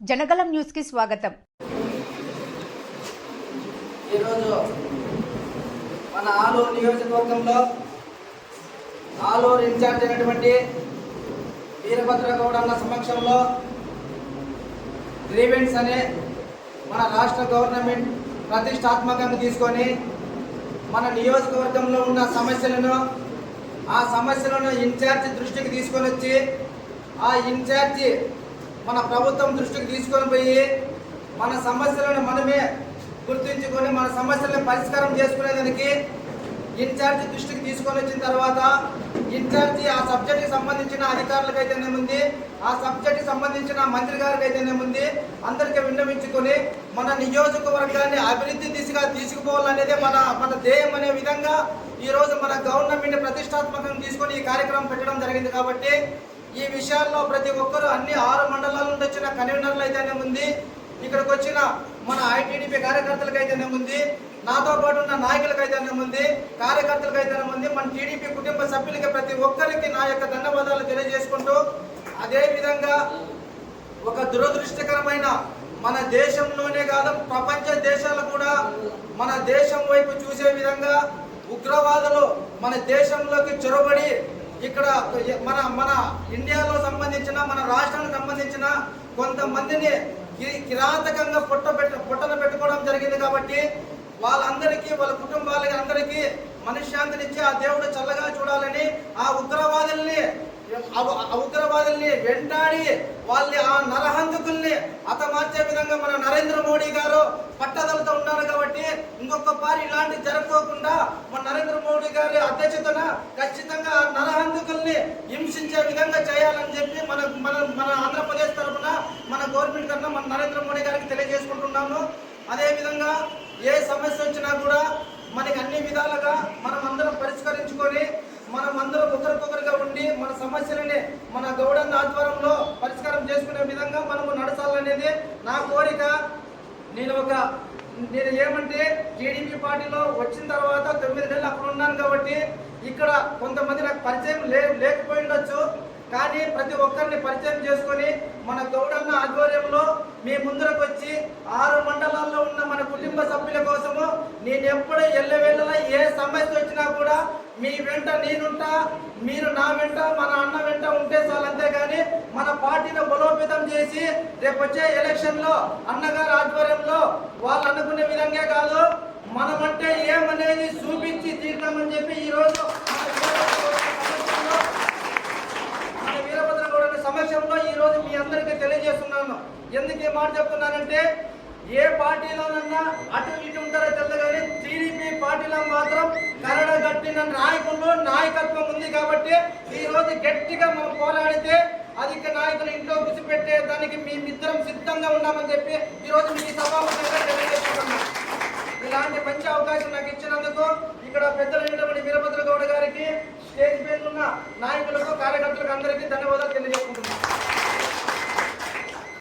జనగలం న్యూస్కి స్వాగతం. ఈరోజు మన ఆలూరు నియోజకవర్గంలో ఆలూరు ఇన్ఛార్జ్ అయినటువంటి వీరభద్ర అన్న సమక్షంలో గ్రీవెంట్స్ అనే మన రాష్ట్ర గవర్నమెంట్ ప్రతిష్టాత్మకంగా తీసుకొని మన నియోజకవర్గంలో ఉన్న సమస్యలను ఆ సమస్యలను ఇన్ఛార్జ్ దృష్టికి తీసుకొని వచ్చి ఆ ఇన్ఛార్జి మన ప్రభుత్వం దృష్టికి తీసుకొని పోయి మన సమస్యలను మనమే గుర్తించుకొని మన సమస్యలను పరిష్కారం చేసుకునేదానికి ఇన్ఛార్జి దృష్టికి తీసుకొని వచ్చిన తర్వాత ఇన్ఛార్జి ఆ సబ్జెక్ట్కి సంబంధించిన అధికారులకు అయితేనేముంది ఆ సబ్జెక్ట్కి సంబంధించిన మంత్రి గారికి అయితేనేముంది అందరికీ విన్నవించుకొని మన నియోజకవర్గాన్ని అభివృద్ధి దిశగా తీసుకుపోవాలనేదే మన మన ధ్యేయం అనే విధంగా ఈరోజు మన గవర్నమెంట్ ప్రతిష్టాత్మకంగా తీసుకొని ఈ కార్యక్రమం పెట్టడం జరిగింది కాబట్టి ఈ విషయాల్లో ప్రతి ఒక్కరూ అన్ని ఆరు మండలాల నుండి వచ్చిన కన్వీనర్లు అయితేనేముంది ఇక్కడికి వచ్చిన మన ఐటీడీపీ కార్యకర్తలకు అయితేనేముంది నాతో పాటు ఉన్న నాయకులకు అయితేనేముంది కార్యకర్తలకు అయితేనేముంది మన టీడీపీ కుటుంబ సభ్యులకి ప్రతి ఒక్కరికి నా యొక్క ధన్యవాదాలు తెలియజేసుకుంటూ అదే విధంగా ఒక దురదృష్టకరమైన మన దేశంలోనే కాదు ప్రపంచ దేశాలు కూడా మన దేశం వైపు చూసే విధంగా ఉగ్రవాదులు మన దేశంలోకి చొరబడి ఇక్కడ మన మన ఇండియాలో సంబంధించిన మన రాష్ట్రానికి సంబంధించిన కొంతమందిని కి- కిరాతకంగా పుట్ట పెట్ట పుట్టన పెట్టుకోవడం జరిగింది కాబట్టి వాళ్ళందరికీ వాళ్ళ కుటుంబాలకి అందరికీ మనశ్శాంతినిచ్చి ఆ దేవుడు చల్లగా చూడాలని ఆ ఉగ్రవాదుల్ని ఉగ్రవాదుల్ని వెంటాడి వాళ్ళ ఆ నరహంతకుల్ని అతమార్చే విధంగా మన నరేంద్ర మోడీ గారు పట్టదలతో ఉన్నారు కాబట్టి ఇంకొక పారి ఇలాంటి జరగకోకుండా మన నరేంద్ర మోడీ గారి అధ్యక్షతన హింసించే విధంగా చేయాలని చెప్పి మన మన మన ఆంధ్రప్రదేశ్ తరఫున మన గవర్నమెంట్ తరఫున మన నరేంద్ర మోడీ గారికి తెలియజేసుకుంటున్నాము. అదేవిధంగా ఏ సమస్య వచ్చినా కూడా మనకి అన్ని విధాలుగా మనం అందరం పరిష్కరించుకొని మనం అందరం ఒకరికొకరిగా ఉండి మన సమస్యలని మన గౌడన్న ఆధ్వర్యంలో పరిష్కారం చేసుకునే విధంగా మనము నడచాలనేది నా కోరిక. నేను ఒక నేను ఏమంటే టీడీపీ పార్టీలో వచ్చిన తర్వాత తొమ్మిది నెలలు అక్కడ ఉన్నాను కాబట్టి ఇక్కడ కొంతమంది నాకు పరిచయం లే లేకపోయి కానీ ప్రతి ఒక్కరిని పరిచయం చేసుకొని మన గౌడన్న ఆధ్వర్యంలో మీ ముందరకు వచ్చి ఆరు మండలాల్లో ఉన్న మన కుటుంబ సభ్యుల కోసము నేను ఎప్పుడు ఎల్లవేళలా ఏ సమస్య వచ్చినా కూడా మీ వెంట నేనుంటా మీరు నా వెంట మన అన్న వెంట ఉంటే చాలు అంతేగాని మన పార్టీని బలోపేతం చేసి రేపు వచ్చే అన్నగారు అన్నగారి ఆధ్వర్యంలో వాళ్ళు అనుకునే విధంగా కాదు మనమంటే ఏమనేది చూపించి తీర్థమని చెప్పి ఈరోజు రోజు మన వీరభద్ర గౌడ సమక్షంలో ఈ రోజు మీ అందరికీ తెలియజేస్తున్నాను ఎందుకు ఈ మాట చెప్తున్నానంటే ఏ పార్టీలోనన్నా అటు ఇటు ఉంటారో తెలియదు కానీ టీడీపీ పార్టీలో మాత్రం కరడ గట్టిన నాయకుల్లో నాయకత్వం ఉంది కాబట్టి ఈ రోజు గట్టిగా మనం పోరాడితే అధిక నాయకులు ఇంట్లో గుసిపెట్టే దానికి మేమిద్దరం సిద్ధంగా ఉన్నామని చెప్పి ఈ రోజు మీ సభాముఖంగా తెలియజేస్తున్నాం ఇలాంటి మంచి అవకాశం నాకు ఇచ్చినందుకు ఇక్కడ పెద్దలైనటువంటి వీరభద్ర గౌడ గారికి స్టేజ్ మీద ఉన్న నాయకులకు కార్యకర్తలకు అందరికీ ధన్యవాదాలు.